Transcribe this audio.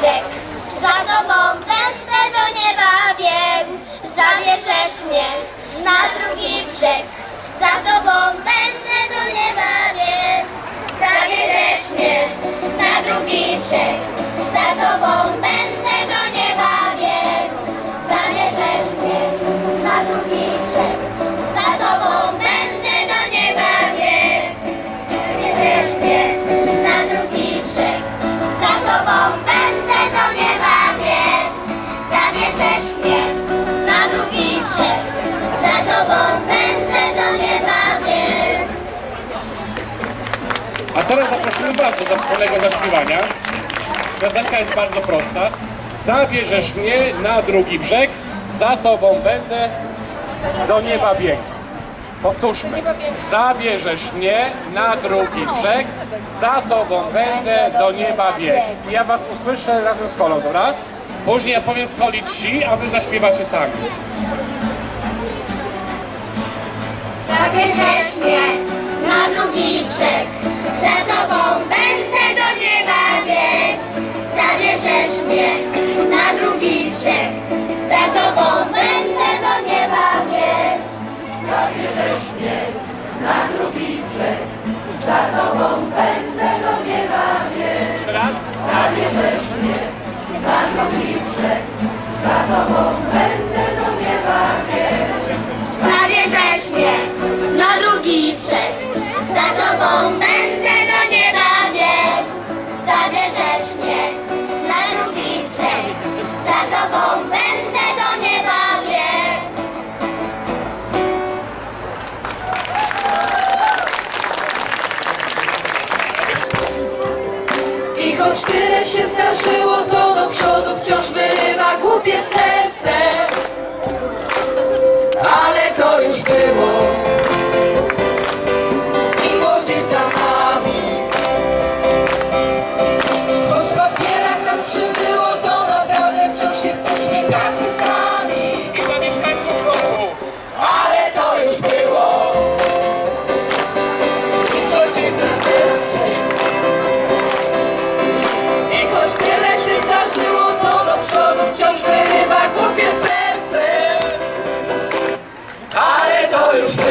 Za tobą będę do nieba wiem zabierzesz mnie na drugi brzeg. Za tobą będę do nieba wiem zabierzesz mnie na drugi brzeg. Za tobą teraz zaprosimy Was do wspólnego zaśpiewania. Piosenka jest bardzo prosta. Zabierzesz mnie na drugi brzeg, za Tobą będę do nieba biegł. Powtórzmy. Zabierzesz mnie na drugi brzeg, za Tobą będę do nieba biegł. I Ja Was usłyszę razem z Holą, dobra? Później ja powiem z Holi trzy, a Wy zaśpiewacie sami. Zabierzesz mnie na drugi brzeg, za tobą będę do nieba biegł. Zabierzesz mnie na drugi brzeg, za tobą będę do nieba biegł. Zabierzesz mnie na drugi brzeg, za tobą będę do nieba biegł. Jeszcze raz. Zabierzesz mnie na drugi brzeg, za tobą będę do nieba biegł. Zabierzesz mnie na drugi brzeg, za tobą będę choć tyle się zdarzyło, to do przodu wciąż 이렇게